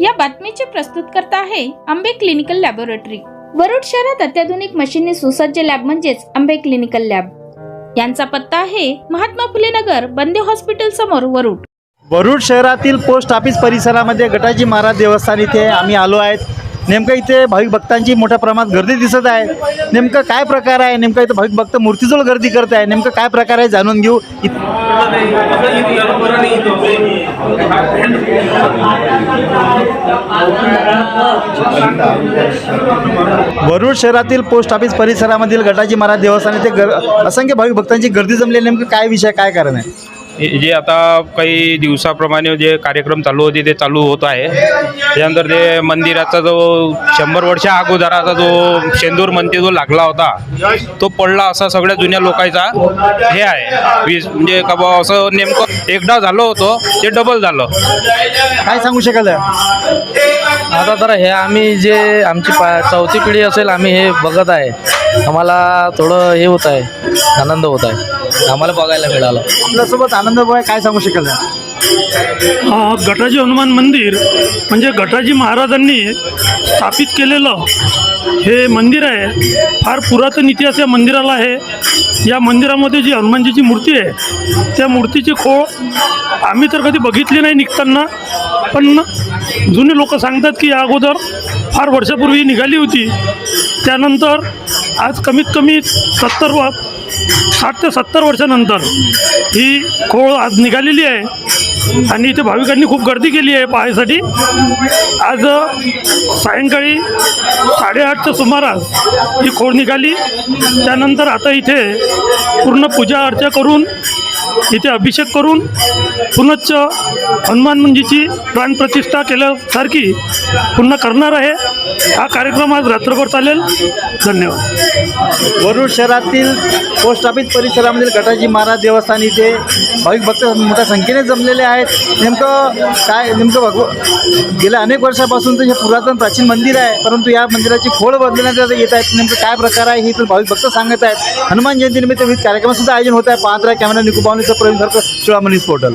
या बातमीचे प्रस्तुतकर्ता आहे आंबे क्लिनिकल लॅबोरेटरी. वरुड शहरात अत्याधुनिक मशीनने सुसज्ज लॅब म्हणजेच आंबे क्लिनिकल लॅब. यांचा पत्ता आहे महात्मा फुले नगर बंदे हॉस्पिटल समोर वरुड. वरुड शहरातील पोस्ट ऑफिस परिसरामध्ये गटाजी महाराज देवस्थान इथे आम्ही आलो आहेत. नेमकं इथे भाविक भक्तांची मोठ्या प्रमाणात गर्दी दिसत आहे. नेमकं काय प्रकार आहे? नेमकं इथं भाविक भक्त मूर्तीजवळ गर्दी करत आहे. नेमकं काय प्रकार आहे जाणून घेऊ. भरूड शहरातील पोस्ट ऑफिस परिसरामधील गटाची महाराज देवस्थान इथे गर असंख्य भाविक भक्तांची गर्दी जमली नेमकं काय विषय काय कारण आहे? जे आता काही दिवसाप्रमाणे जे कार्यक्रम चालू होते ते चालू होत आहे. त्यानंतर ते मंदिराचा जो शंभर वर्षा अगोदराचा जो शेंदूर मंदिर जो लागला होता तो पडला असा सगळ्या जुन्या लोकांचा हे आहे. वीज म्हणजे का बुवा असं नेमकं एकदा झालं होतं ते डबल झालं. काय सांगू शकाल? आता तर हे आम्ही जे आमची पा चौथी पिढी असेल आम्ही हे बघत आहे. आम्हाला थोडं हे होत आहे आनंद होत आहे. आम्हाला बघायला मिळालं. आपल्यासोबत आनंद काय सांगू शकाल? अ, गटाजी हनुमान मंदिर म्हणजे गटाजी महाराजांनी स्थापित केलेलं हे मंदिर आहे. फार पुरातन इतिहास या मंदिराला आहे. या मंदिरामध्ये जी हनुमानजीची मूर्ती आहे त्या मूर्तीची खोळ आम्ही तर कधी बघितली नाही निघताना पण जुने लोक सांगतात की या अगोदर फार वर्षापूर्वी निघाली होती. त्यानंतर आज कमीत कमी सत्तर व साठ ते सत्तर वर्षानंतर ही खोळ आज निघालेली आहे. आणि इथे भाविकांनी खूप गर्दी केली आहे पाहायसाठी. आज सायंकाळी साडेआठच्या सुमारास ही खोड निघाली. त्यानंतर आता इथे पूर्ण पूजा अर्चा करून इथे अभिषेक करून पुनश्च हनुमानजीची प्राणप्रतिष्ठा केल्यासारखी पुन्हा करणार आहे. हा कार्यक्रम आज रात्रभर चालेल. धन्यवाद. वरुड शहरातील पोस्ट ऑफिस परिसरामधील गटाजी महाराज देवस्थान इथे भाविक भक्त मोठ्या संख्येने जमलेले आहेत. नेमकं काय नेमकं भगव गेल्या अनेक वर्षापासूनचं हे पुरातन प्राचीन मंदिर आहे. परंतु या मंदिराची खोड बदलण्यात येत आहेत. नेमकं काय प्रकार आहे हे तर भाविक भक्त सांगत आहेत. हनुमान जयंतीनिमित्त विविध कार्यक्रमसुद्धा आयोजन होत आहे. पाहत राहा कॅमेरा निकुबावणीचं प्रवीण सारखं चुळामणीस पोर्टल.